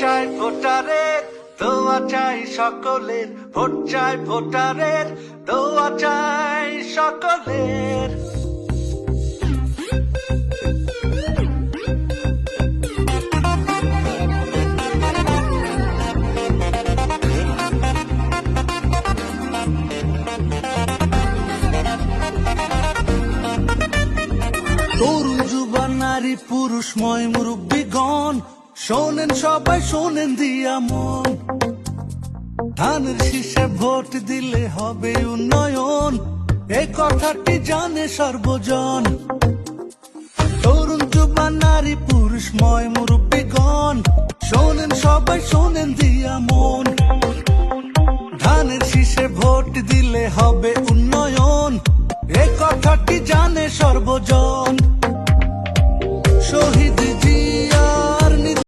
চাই ভোটারের, দোয়া চাই সকলের, ভোট চাই ভোটারের, দোয়া চাই সকলের। তরুণ নারী পুরুষ, ময় মুরব্বীগণ শোনেন সবাই, শোনেন দিয়া মন। ধানের শীষে ভোট দিলে হবে উন্নয়ন। এ কথাটি জানে সর্বজন? তরুণ, যুবা, নারী, পুরুষ, ময় মুরব্বীগণ শোনেন সবাই, শোনেন দিয়া মন। ধানের শীষে ভোট দিলে হবে